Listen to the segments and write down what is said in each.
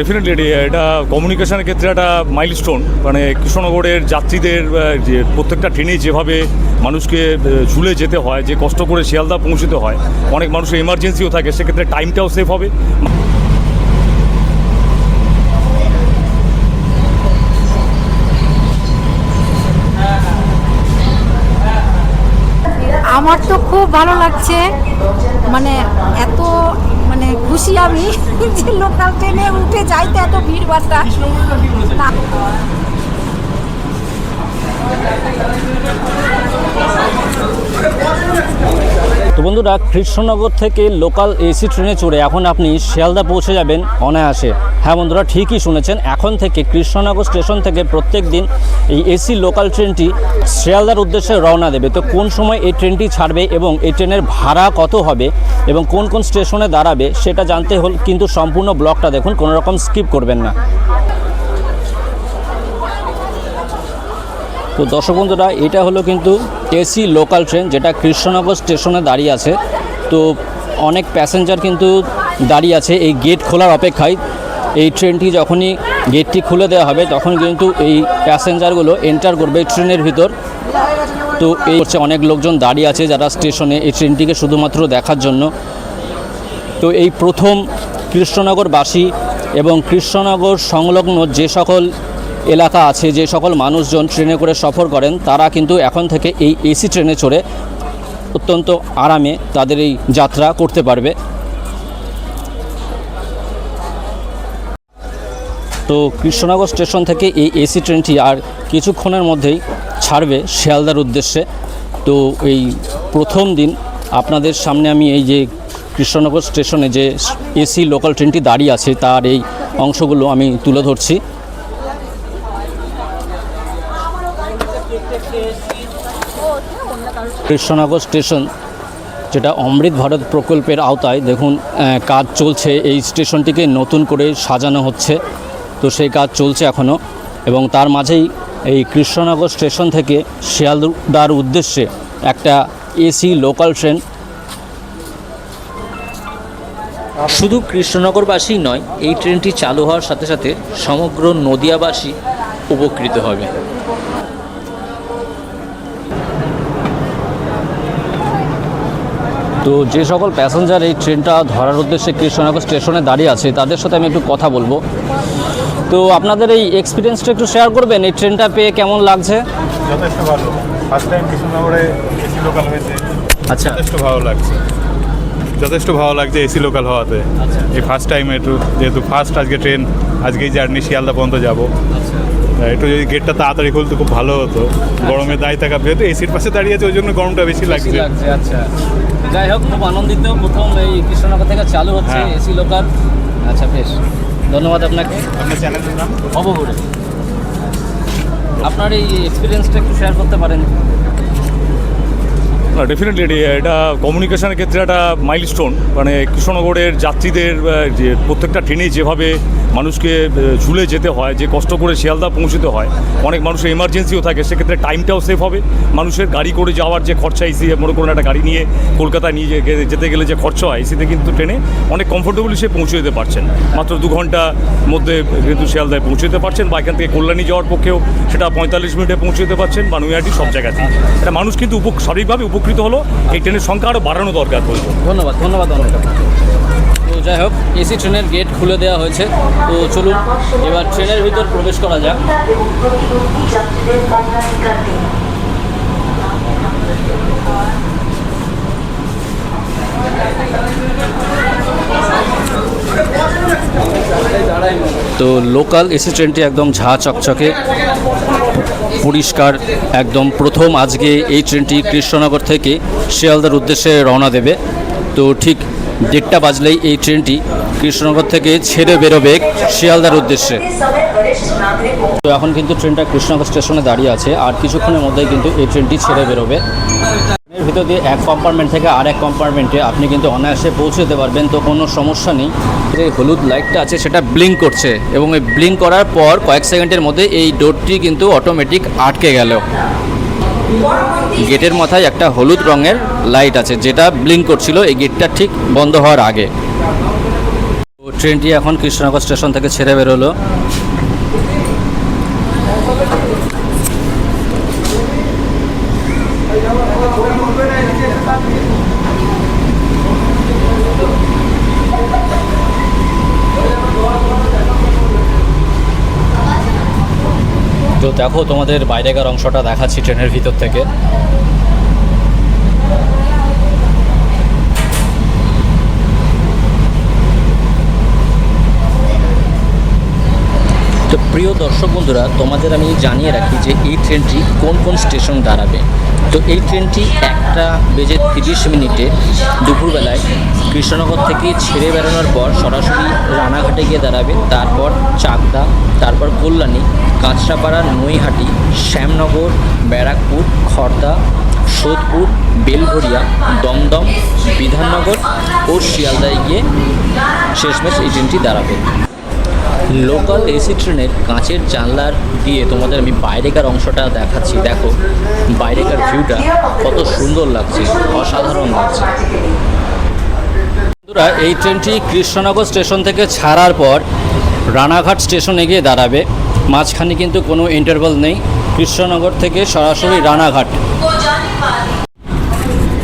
Definitely এটা কমিউনিকেশনের ক্ষেত্রে একটা মাইলস্টোন মানে কৃষ্ণনগরের যাত্রীদের যে প্রত্যেকটা ট্রেনে যেভাবে মানুষকে ঝুলে যেতে হয়, যে কষ্ট করে শিয়ালদা পৌঁছতে হয়, অনেক মানুষের এমার্জেন্সিও থাকে, সেক্ষেত্রে টাইমটাও সেভ হবে। আমার তো খুব ভালো লাগছে মানে এত খুশি আমি যে লোকাল ট্রেনে উঠে যাইতে এত ভিড় বাড়টা তো বন্ধুরা, কৃষ্ণনগর থেকে লোকাল এসি ট্রেনে চড়ে এখন আপনি শিয়ালদা পৌঁছে যাবেন অনায়াসে। হ্যাঁ বন্ধুরা, ঠিকই শুনেছেন, এখন থেকে কৃষ্ণনগর স্টেশন থেকে প্রত্যেক দিন এই এসি লোকাল ট্রেনটি শিয়ালদার উদ্দেশ্যে রওনা দেবে। তো কোন সময় এই ট্রেনটি ছাড়বে এবং এই ট্রেনের ভাড়া কত হবে এবং কোন কোন স্টেশনে দাঁড়াবে, সেটা জানতে হল, কিন্তু সম্পূর্ণ ব্লকটা দেখুন, কোনো রকম স্কিপ করবেন না। তো দর্শক বন্ধুরা, এটা হলো কিন্তু এসি লোকাল ট্রেন যেটা কৃষ্ণনগর স্টেশনে দাঁড়িয়ে আছে। তো অনেক প্যাসেঞ্জার কিন্তু দাঁড়িয়ে আছে এই গেট খোলার অপেক্ষায়। এই ট্রেনটি যখনই গেটটি খুলে দেওয়া হবে, তখন কিন্তু এই প্যাসেঞ্জারগুলো এন্টার করবে ট্রেনের ভিতর। তো এই হচ্ছে অনেক লোকজন দাঁড়িয়ে আছে যারা স্টেশনে এই ট্রেনটিকে শুধুমাত্র দেখার জন্য। তো এই প্রথম কৃষ্ণনগরবাসী এবং কৃষ্ণনগর সংলগ্ন যে সকল এলাকা আছে যে সকল মানুষজন ট্রেনে করে সফর করেন, তারা কিন্তু এখন থেকে এই এসি ট্রেনে চড়ে অত্যন্ত আরামে তাদের এই যাত্রা করতে পারবে। তো কৃষ্ণনগর স্টেশন থেকে এই এসি ট্রেনটি আর কিছুক্ষণের মধ্যেই ছাড়বে শিয়ালদার উদ্দেশ্যে। তো এই প্রথম দিন আপনাদের সামনে আমি এই যে কৃষ্ণনগর স্টেশনে যে এসি লোকাল ট্রেনটি দাঁড়িয়ে আছে, তার এই অংশগুলো আমি তুলে ধরছি। কৃষ্ণনগর স্টেশন, যেটা অমৃত ভারত প্রকল্পের আওতায়, দেখুন কাজ চলছে। এই স্টেশনটিকে নতুন করে সাজানো হচ্ছে। তো সেই কাজ চলছে এখনও এবং তার মাঝেই এই কৃষ্ণনগর স্টেশন থেকে শিয়ালদার উদ্দেশ্যে একটা এসি, লোকাল ট্রেন। শুধু কৃষ্ণনগরবাসী নয়, এই ট্রেনটি চালু হওয়ার সাথে সাথে সমগ্র নদিয়াবাসী উপকৃত হবে। তো যে সকল প্যাসেঞ্জার এই ট্রেনটা ধরার উদ্দেশ্যে কৃষ্ণনগর স্টেশনে দাঁড়িয়ে আছে তাদের সাথে আমি একটু কথা বলব। তো আপনাদের এই এক্সপিরিয়েন্সটা একটু শেয়ার করবেন এই ট্রেনটা পেয়ে কেমন লাগছে? যথেষ্ট ভালো। ফার্স্ট টাইম কৃষ্ণনগরে এসি লোকাল হয়েছে। আচ্ছা। যথেষ্ট ভালো লাগছে। যথেষ্ট ভালো লাগছে এসি লোকাল হওয়াতে। আচ্ছা। এই ফার্স্ট টাইম একটু যেহেতু ফার্স্ট আজকে ট্রেন আজকে এই জার্নি শিয়ালদা পর্যন্ত যাব। আচ্ছা। একটু যদি গেটটা তাড়াতাড়ি খুলতে খুব ভালো হতো। গরমে দায় থাকা যেহেতু এসির পাশে দাঁড়িয়ে আছে ওই জন্য গরমটা বেশি লাগছে। লাগছে আচ্ছা। যাই হোক খুব আনন্দিত। প্রথম এই কৃষ্ণনগর থেকে চালু হচ্ছে হ্যাঁ। এসি লোকাল আচ্ছা বেশ। ধন্যবাদ আপনাকে। আপনার চ্যানেলের নাম? অবগুড়ে আপনার এই এক্সপিরিয়েন্সটা একটু শেয়ার করতে পারেন। ডেফিনেটলি এটা কমিউনিকেশনের ক্ষেত্রে একটা মাইলস্টোন মানে কৃষ্ণনগরের যাত্রীদের যে প্রত্যেকটা ট্রেনে যেভাবে মানুষকে ঝুলে যেতে হয়, যে কষ্ট করে শিয়ালদা পৌঁছতে হয়, অনেক মানুষের এমার্জেন্সিও থাকে, সেক্ষেত্রে টাইমটাও সেভ হবে। মানুষের গাড়ি করে যাওয়ার যে খরচা এসি মনে করুন একটা গাড়ি নিয়ে কলকাতায় নিয়ে যেতে গেলে যে খরচা হয় এসিতে কিন্তু ট্রেনে অনেক কমফোর্টেবলি সে পৌঁছে যেতে পারছেন। মাত্র দু ঘণ্টার মধ্যে কিন্তু শিয়ালদায় পৌঁছে যেতে পারছেন বা এখান থেকে কল্যাণী যাওয়ার পক্ষেও সেটা পঁয়তাল্লিশ মিনিটে পৌঁছে যেতে পারছেন বা নৈহাটি সব জায়গাতেই। এটা মানুষ কিন্তু উপ শারীরিকভাবে উপকৃত হলো, এই ট্রেনের সংখ্যা আরও বাড়ানো দরকার বলব। ধন্যবাদ ধন্যবাদ ধন্যবাদ তো যাই হোক, এসি ট্রেনের গেট খুলে দেওয়া হয়েছে। তো চলুন, এবার ট্রেনের ভিতর প্রবেশ করা যাক। তো লোকাল এসি ট্রেনটি একদম ঝা চকচকে। পরিষ্কার, একদম প্রথম আজকে এই ট্রেনটি কৃষ্ণনগর থেকে শিয়ালদার উদ্দেশ্যে রওনা দেবে। তো ঠিক দেড়টা বাজলেই এই ট্রেনটি কৃষ্ণনগর থেকে ছেড়ে বেরোবে শিয়ালদার উদ্দেশ্যে। তো এখন কিন্তু ট্রেনটা কৃষ্ণনগর স্টেশনে দাঁড়িয়ে আছে, আর কিছুক্ষণের মধ্যেই কিন্তু এই ট্রেনটি ছেড়ে বেরোবে। ভিতর দিয়ে এক কম্পার্টমেন্ট থেকে আর এক কম্পার্টমেন্টে আপনি কিন্তু অনায়াসে পৌঁছে যেতে পারবেন, তো কোনো সমস্যা নেই। যে হলুদ লাইটটা আছে, সেটা ব্লিঙ্ক করছে এবং এই ব্লিঙ্ক করার পর কয়েক সেকেন্ডের মধ্যে এই ডোরটি কিন্তু অটোমেটিক আটকে গেল। গেটের মাথায় একটা হলুদ রঙের লাইট আছে, যেটা ব্লিঙ্ক করছিল, এই গেটটা ঠিক বন্ধ হওয়ার আগে। ট্রেনটি এখন কৃষ্ণনগর স্টেশন থেকে ছেড়ে বেরোলো। দেখো তোমাদের বাইরেকার অংশটা দেখাচ্ছি ট্রেনের ভিতর থেকে। তো প্রিয় দর্শক বন্ধুরা, তোমাদের আমি জানিয়ে রাখি যে এই ট্রেনটি কোন কোন স্টেশন দাঁড়াবে। তো এই ট্রেনটি একটা বেজে তিরিশ মিনিটে দুপুরবেলায় কৃষ্ণনগর থেকে ছেড়ে বেরোনোর পর সরাসরি রানাঘাটে গিয়ে দাঁড়াবে। তারপর চাকদা, তারপর কল্যাণী, কাঁচরাপাড়া, নৈহাটি, শ্যামনগর, ব্যারাকপুর, খর্দা, সোদপুর বেলঘরিয়া দমদম, বিধাননগর ও শিয়ালদায় গিয়ে শেষমেশ এই ট্রেনটি দাঁড়াবে। লোকাল এসি ট্রেনের কাঁচের জানলার দিয়ে তোমাদের আমি বাইরেকার অংশটা দেখাচ্ছি। দেখো, বাইরেকার ভিউটা কত সুন্দর লাগছে, অসাধারণ লাগছে। বন্ধুরা, এই ট্রেনটি কৃষ্ণনগর স্টেশন থেকে ছাড়ার পর রানাঘাট স্টেশনে গিয়ে দাঁড়াবে। মাঝখানে কিন্তু কোনো ইন্টারভাল নেই। কৃষ্ণনগর থেকে সরাসরি রানাঘাট।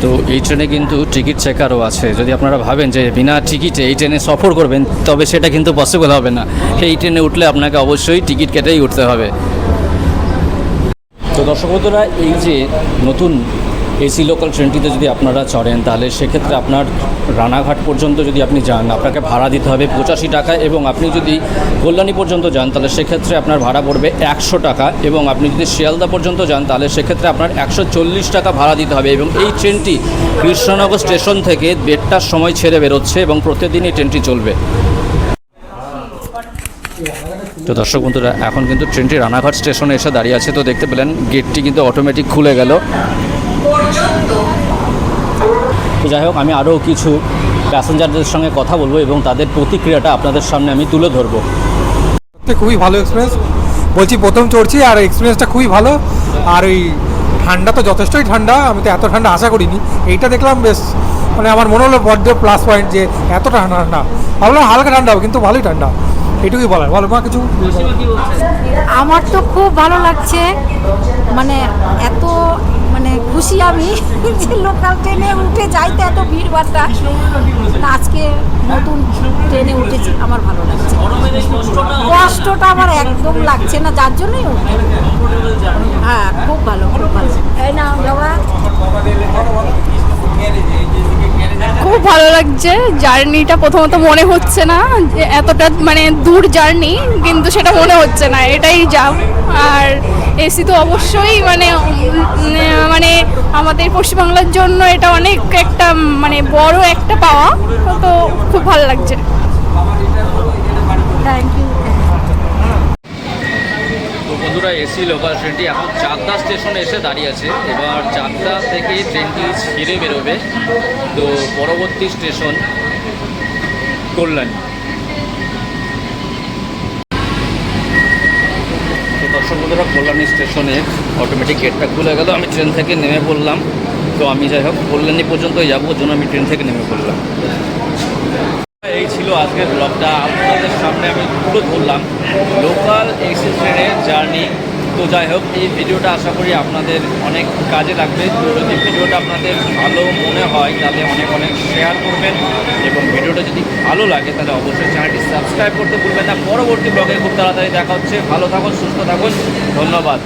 তো এই ট্রেনে কিন্তু টিকিট চেকারও আছে। যদি আপনারা ভাবেন যে বিনা টিকিটে এই ট্রেনে সফর করবেন, তবে সেটা কিন্তু পসিবল হবে না। এই ট্রেনে উঠলে আপনাকে অবশ্যই টিকিট কেটেই উঠতে হবে। তো দর্শক এই যে নতুন এসি লোকাল ট্রেনটিতে যদি আপনারা চড়েন, তাহলে সেক্ষেত্রে আপনার রানাঘাট পর্যন্ত যদি আপনি যান, আপনাকে ভাড়া দিতে হবে পঁচাশি টাকা এবং আপনি যদি কল্যাণী পর্যন্ত যান, তাহলে সেক্ষেত্রে আপনার ভাড়া পড়বে একশো টাকা এবং আপনি যদি শিয়ালদা পর্যন্ত যান, তাহলে সেক্ষেত্রে আপনার একশো চল্লিশ টাকা ভাড়া দিতে হবে এবং এই ট্রেনটি কৃষ্ণনগর স্টেশন থেকে দেড়টার সময় ছেড়ে বেরোচ্ছে এবং প্রতিদিন এই ট্রেনটি চলবে। তো দর্শক বন্ধুরা, এখন কিন্তু ট্রেনটি রানাঘাট স্টেশনে এসে দাঁড়িয়ে আছে। তো দেখতে পেলেন গেটটি কিন্তু অটোমেটিক খুলে গেল। তো যাই হোক আমি আরও কিছু প্যাসেঞ্জারদের সঙ্গে কথা বলব এবং তাদের প্রতিক্রিয়াটা আপনাদের সামনে আমি তুলে ধরবো। খুবই ভালো এক্সপিরিয়েন্স বলছি প্রথম চড়ছি আর এক্সপিরিয়েন্সটা খুবই ভালো। আর ওই ঠান্ডা তো যথেষ্টই ঠান্ডা আমি তো এত ঠান্ডা আশা করিনি। এইটা দেখলাম বেশ মানে আমার মনে হলো বড্ড প্লাস পয়েন্ট যে এতটা ঠান্ডা। ঠান্ডা ভাবলাম হালকা ঠান্ডা হবে কিন্তু ভালোই ঠান্ডা। এটুকুই বলার। বলো মা কিছু? আমার তো খুব ভালো লাগছে মানে এত মানে খুশি আমি যে লোকাল ট্রেনে উঠে যাইতে এত ভিড় ভাট্টা আজকে নতুন ট্রেনে উঠেছি, আমার ভালো লাগছে। কষ্টটা আমার একদম লাগছে না, যার জন্যই হ্যাঁ খুব ভালো খুব ভালো। এই না বাবা খুব ভালো লাগছে, জার্নিটা প্রথমত মনে হচ্ছে না যে এতটা মানে দূর জার্নি, কিন্তু সেটা মনে হচ্ছে না, এটাই যাও আর এসি তো অবশ্যই মানে মানে আমাদের পশ্চিমবাংলার জন্য এটা অনেক একটা মানে বড় একটা পাওয়া তো খুব ভালো লাগছে। থ্যাংক ইউ তো বন্ধুরা এসি লোকাল ট্রেনটি এখন চাকদা স্টেশনে এসে দাঁড়িয়ে আছে। এবার চাকদা থেকে ট্রেনটি ছেড়ে বেরোবে। তো পরবর্তী স্টেশন কল্যাণী। দর্শক বন্ধুরা কল্যাণী স্টেশনে অটোমেটিক গেটটা খুলে গেল। আমি ট্রেন থেকে নেমে পড়লাম। তো আমি যাই হোক, কল্যাণী পর্যন্তই যাব, ওর জন্য আমি ট্রেন থেকে নেমে পড়লাম। এই ছিল আজকের ব্লগটা আপনাদের সামনে আমি তুলে ধরলাম। লোকাল এসি ট্রেনের জার্নি তো যাই হোক, এই ভিডিওটা আশা করি আপনাদের অনেক কাজে লাগবে। তো যদি ভিডিওটা আপনাদের ভালো মনে হয়, তাহলে অনেক অনেক শেয়ার করবেন এবং ভিডিওটা যদি ভালো লাগে, তাহলে অবশ্যই চ্যানেলটি সাবস্ক্রাইব করতে ভুলবেন না। পরবর্তী ব্লগে খুব তাড়াতাড়ি দেখা হচ্ছে। ভালো থাকুন, সুস্থ থাকুন। ধন্যবাদ।